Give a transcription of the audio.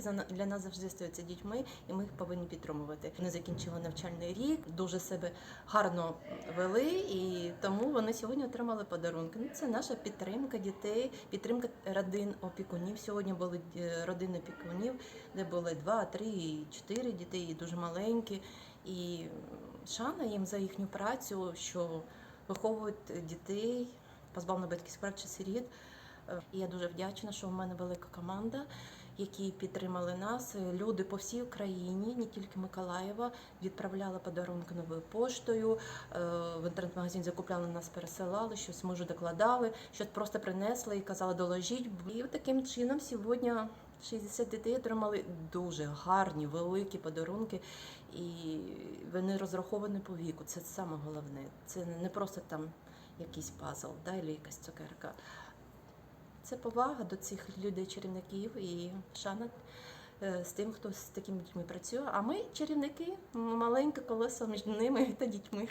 за- для нас завжди стаються дітьми, і ми їх повинні підтримувати. Вони закінчили навчальний рік, дуже себе гарно вели, і тому вони сьогодні отримали подарунки. Ну, це наша підтримка дітей, підтримка родин опікунів. Сьогодні були е, родини опікунів, де були два, три, чотири дітей, і дуже маленькі. І шана їм за їхню працю, що виховують дітей, позбавлено батьківських прав чи сиріт. Е, І я дуже вдячна, що в мене велика команда, які підтримали нас. Люди по всій Україні, не тільки Миколаєва, відправляли подарунки новою поштою. е, В інтернет-магазин закупляли нас, пересилали, щось може докладали, щось просто принесли і казали доложіть. І таким чином сьогодні 60 дітей отримали дуже гарні, великі подарунки, і вони розраховані по віку. Це саме головне. Це не просто там якийсь пазл, да, або якась цукерка. Це повага до цих людей, чарівників і шана е, з тим, хто з такими дітьми працює. А ми чарівники, маленьке колесо між ними та дітьми.